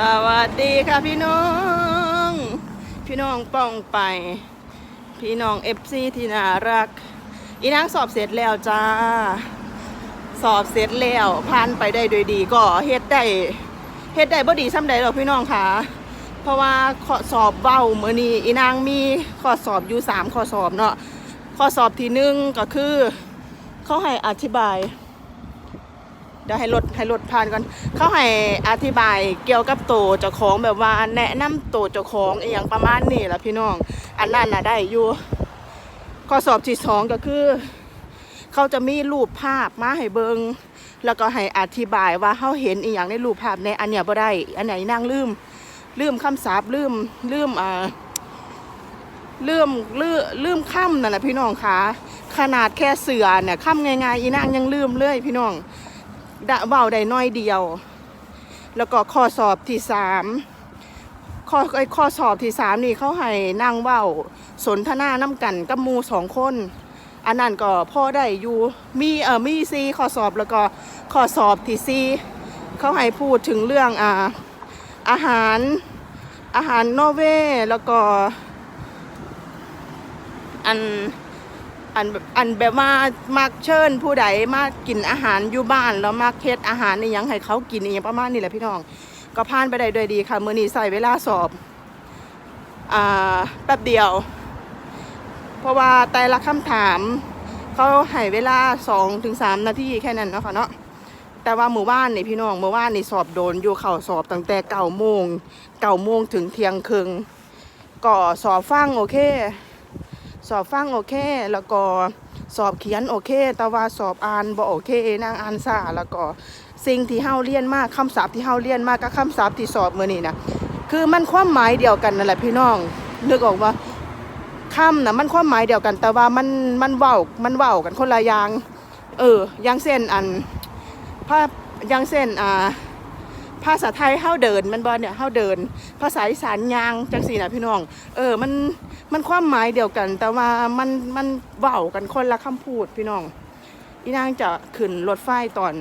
สวัสดีค่ะพี่น้อง พี่น้องป้องไป พี่น้องเอฟซีที่น่ารัก อีนางสอบเสร็จแล้วจ้า สอบเสร็จแล้วผ่านไปได้โดยดีก็เฮ็ดได้เฮ็ดได้บ่ดีซ้ำใดหรอกพี่น้องค่ะ เพราะว่าข้อสอบเบ้าเมื่อนี้อีนางมีข้อสอบอยู่สามข้อสอบเนาะข้อสอบที่หนึ่งก็คือ เขาให้อธิบาย เดี๋ยวให้รถให้รถผ่านก่อน เขาให้อธิบายเกี่ยวกับโตวเจ้าของแบบว่าแนะนำโตวเจ้าของอหย่างประมาณนี้แหละพี่น้อง อันนั้นน่ะได้อยู่ ข้อสอบที่สองก็คือ เขาจะมีรูปภาพมาให้เบิงแล้วก็ให้อธิบายว่าเขาเห็นอีหยังในรูปภาพในอันเนี้ยบ่ได้ อันไหนนั่งลืม ลืมคำสาปลืมลืมอ่าลืมลืมลืมคำนั่นแหละพี่น้องคะขนาดแค่เสือเนี่ยคำง่ายๆอีนางยังลืมเลยพี่น้อง ดะเบาได้น้อยเดียว แล้วก็ข้อสอบที่สามข้อไอ้ข้อสอบที่สามนี่เขาให้นั่งเว้า สนทนาน้ำกันกับมูสองคน อันนั้นก็พ่อได้อยู่มีเออมีซีข้อสอบแล้วก็ข้อสอบที่ซีเขาให้พูดถึงเรื่องอ่าอาหารอาหารนอร์เวย์แล้วก็อัน อันแบบอันแบบว่ามักเชิญผู้ใดมากินอาหารอยู่บ้านแล้วมักเฮ็ดอาหารในยังให้เขากินอหยังประมาณนี้แหละพี่น้อง ก็ผ่านไปได้ด้วยดีค่ะมื้อนี้ใส่เวลาสอบอ่าแป๊บเดียว เพราะว่าแต่ละคำถามเขาให้เวลา2ถึง3นาทีแค่นั้นเนาะค่ะเนาะแต่ว่าหมู่บ้านนี่พี่น้องเมื่อวานนี่สอบโดนอยู่เข่าสอบตั้งแต่เก้าโมงเก้าโมงถึงเที่ยงครึ่งก็สอบฟังโอเค สอบฟังโอเค แล้วก็สอบเขียนโอเค แต่ว่าสอบอ่านบ่โอเคนางอ่านซาแล้วก็สิ่งที่เฮาเรียนมากคำศัพท์ที่เฮาเรียนมากกับคำศัพท์ที่สอบมื้อนี้นะคือมันความหมายเดียวกันนั่นแหละพี่น้องนึกออกว่าคำนะมันความหมายเดียวกัน แต่ว่ามันมันเว้ามันเว้ากันคนละอย่าง เอออย่างเส้นอันภาพอย่างเส้นอ่า ภาษาไทยเฮาเดินมันบ่เนี่ยเฮาเดิน ภาษาอีสานยางจังสี่นะพี่น้อง เออมันมันความหมายเดียวกัน แต่ว่ามันมันเว้ากันคนละคำพูดพี่น้องอีนางจะขึ้นรถไฟตอน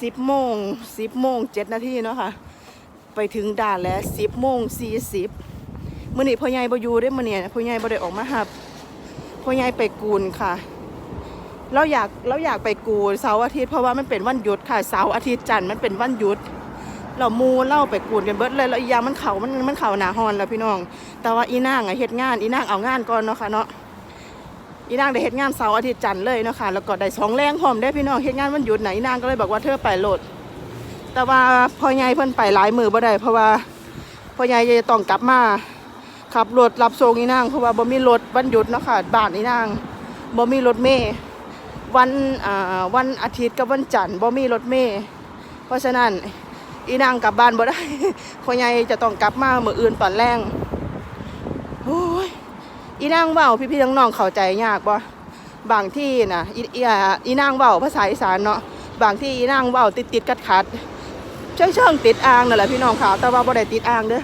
สิบโมงสิบโมงเจ็ดนาทีเนาะค่ะ ไปถึงด่านแล้วสิบโมงสี่สิบมื่อนี้พ่อใหญ่บ่อยู่ได้มื่อนี้พ่อใหญ่บ่ได้ออกมาหับพ่อใหญ่ไปกูนค่ะ เราอยากเราอยากไปกูเสาร์อาทิตย์เพราะว่ามันเป็นวันหยุดค่ะเสาร์อาทิตย์จันทร์มันเป็นวันหยุด เรามูเล่าไปกูนกันเบิดเลยแล้วอียางมันเขามันมันเขาหนาฮอนแล้วพี่น้อง แต่ว่าอีนางอะเฮ็ดงานอีนางเอางานก่อนเนาะค่ะเนาะอีนางได้เฮ็ดงานเสาร์อาทิตย์จันทร์เลยเนาะค่ะแล้วก็ได้สองแรงพร้อมได้พี่น้องเฮ็ดงานวันหยุดไหนะอีนางก็เลยบอกว่าเธอไปโหลด แต่ว่าพ่อใหญ่เพิ่นไปหลายมือบ่ได้เพราะว่าพ่อใหญ่จะต้องกลับมาขับรถรับส่งอีนางเพราะว่าบ่มีรถวันหยุดเนาะค่ะบ้านอีนางบ่มีรถเมล์ วันอ่าวันอาทิตย์กับวันจันทร์บ่มีรถเมล์เพราะฉะนั้นอีนางกลับบ้านบ่ได้พ่อใหญ่จะต้องกลับมาเมื้ออื่นตอนแรงโอ้ยอีนางเว้าพี่ๆน้องๆเข้าใจยากบ่บางที่นะอีอีอ่าอีนางเว้าภาษาอีสานเนาะบางที่อีนางเว้าติดๆขัดๆเชิงเชิงติดอ่างนั่นแหละพี่น้องค่ะแต่ว่าบ่ได้ติดอ่างเด้อ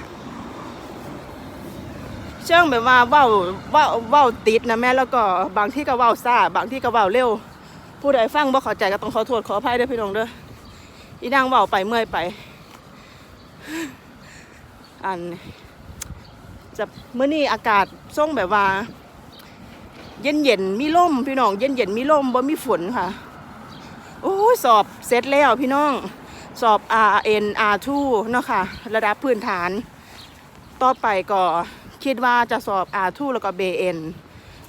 เชิงแบบว่าเว้าเว้าเว้าติดนะแม่แล้วก็บางที่ก็เว้าซ่าบางที่ก็เว้าเร็ว ผู้ใดฟังบ่เข้าใจก็ต้องขอโทษขออภัยด้อพี่น้องเด้ออีนางเว้าไปเมื่อยไป อันจะเมื้อนี้อากาศส่งแบบว่า เย็นเย็นมีลมพี่น้องเย็นเย็นมีลมบ่มีฝนค่ะโอ้สอบเสร็จแล้วพี่น้องสอบ RN R2 เนาะค่ะระดับพื้นฐาน ต่อไปก็คิดว่าจะสอบ R2 แล้วก็ BN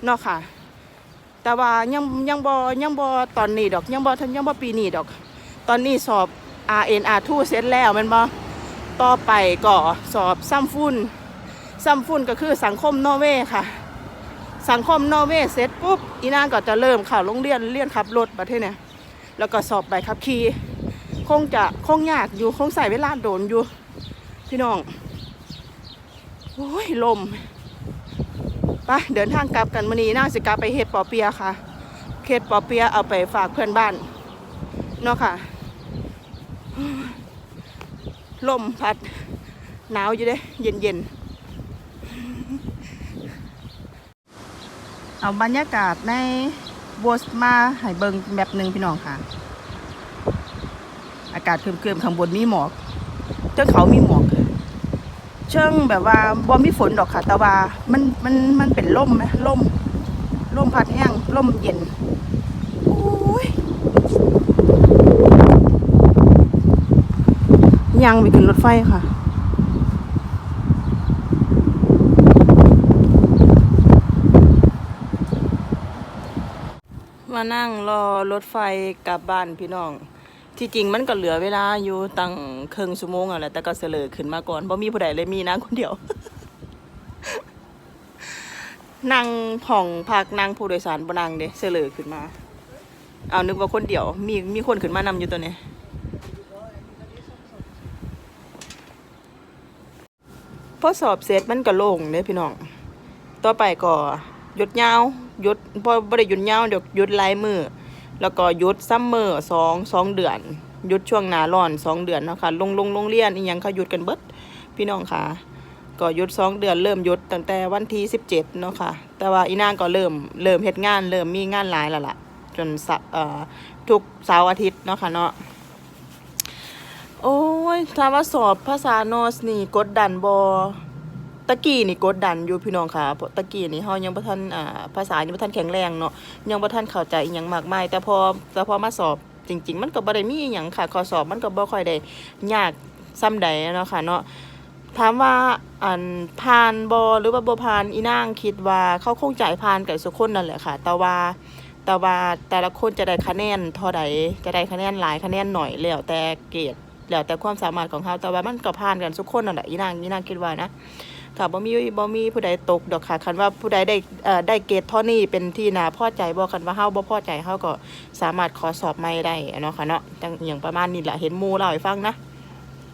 เนาะค่ะ แต่ว่ายังยังบ่ยังบ่ตอนนี้ดอก ยังบ่ทันยังบ่ปีนี้ดอก ตอนนี้สอบ RN R2 เสร็จแล้วมันบ่ต่อไปก็สอบซ้ำฟุ้นซ้ำฟุ้นก็คือสังคมนอร์เวย์ค่ะ สังคมนอร์เวย์เสร็จปุ๊บอีนางก็จะเริ่มข้าโรงเรียนเรียนขับรถประเทศเนี่ยแล้วก็สอบใบขับขี่คงจะคงยากอยู่คงใส่เวลาโดนอยู่ พี่น้องโอ้ยลม ไปเดินทางกลับกันมื้อนี้น่าสิกลับไปเฮ็ดปอเปียค่ะเฮ็ดปอเปียเอาไปฝากเพื่อนบ้านเนาะค่ะลมพัดหนาวอยู่เด้เย็นเย็นๆเอาบรรยากาศในโบสมาให้เบิงแบบหนึ่งพี่น้องค่ะ อากาศเครึมๆข้างบนมีหมอกเจ้าเขามีหมอก เชิงแบบว่าบ่มีฝนดอกค่ะแต่ว่ามันมันมันเป็นลมไหมลมลมพัดแห้งลมเย็นโอ้ยยังไปขึ้นรถไฟค่ะมานั่งรอรถไฟกลับบ้านพี่น้อง ที่จริงมันก็เหลือเวลาอยู่ตั้งครึ่งชั่วโมงอะแหละแต่ก็เสลอขึ้นมาก่อนเพราะมีผู้ใดเลยมีนางคนเดียว นั่งผ่องพักนั่งผู้โดยสารบนั่งเด้เสลอขึ้นมา เอานึกว่าคนเดียว มีมีคนขึ้นมานำอยู่ตัวนี้พอสอบเสร็จมันก็โล่งเด้พี่น้อง ต่อไปก็หยุดยาวหยุดพอบ่ได้หยุดยาวเดี๋ยวหยุดลายมือ แล้วก็หยุดซัมเมอร์สองสองเดือนหยุดช่วงหนาร้อนสองเดือนเนาะค่ะลงลงโรงเรียนอีหยังเขาหยุดกันเบิดพี่น้องค่ะ ก็หยุดสองเดือนเริ่มหยุดตั้งแต่วันที่สิบเจ็ดเนาะค่ะ แต่ว่าอีนางก็เริ่มเริ่มเฮ็ดงาน เริ่มมีงานหลายแล้วล่ะ จนสะเอ่อทุกเสาร์อาทิตย์เนาะค่ะเนาะโอ้ยถ้าว่าสอบภาษาโนสนี่กดดันบอ ตะกี้นี่กดดันอยู่พี่น้องค่ะเพราะตะกี้นี่เฮายังบ่ทันอ่าภาษายังบ่ทันแข็งแรงเนาะยังบ่ทันเข้าใจอีหยังมากมายแต่พอแต่พอมาสอบจริง ๆ มันก็บ่ได้มีอีหยังค่ะข้อสอบมันก็บ่ค่อยได้ยากซ้ำใดเนาะค่ะเนาะถามว่าอันผ่านบ่หรือว่าบ่ผ่านอีนางคิดว่าเขาคงจ่ายผ่านกับทุกคนนั่นแหละค่ะ แต่ว่าแต่ว่าแต่ละคนจะได้คะแนนเท่าใดจะได้คะแนนหลายคะแนนหน่อยแล้วแต่เกรดแล้วแต่ความสามารถของเขาแต่ว่ามันก็ผ่านกันทุกคนนั่นแหละอีนางอีนางคิดว่านะ ค่ะบ่มีบ่มีผู้ใดตกดอกค่ะคันว่าผู้ใดได้เอ่อได้เกรดเท่านี้เป็นที่นาพอใจบ่คันว่าเฮาบ่พอใจเฮาก็สามารถขอสอบใหม่ได้เนาะค่ะเนาะจังอย่างประมาณนี้แหละเห็นหมู่เล่าให้ฟังนะ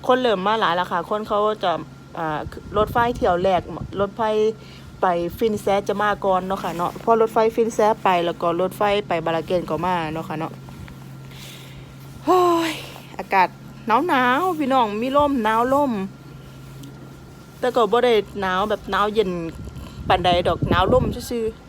คนเริ่มมาหลายแล้วค่ะ คนเขาจะอ่ารถไฟเที่ยวแรกรถไฟไปฟินแซจะมาก่อนเนาะค่ะเนาะพอรถไฟฟินแซไปแล้วก็รถไฟไปบาราเกนก็มาเนาะค่ะเนาะโอ้ยอากาศหนาวๆพี่น้องมีลมหนาวลม แต่ก็บ่ได้หนาวแบบหนาวเย็นปานใดดอกหนาวลมซื่อๆ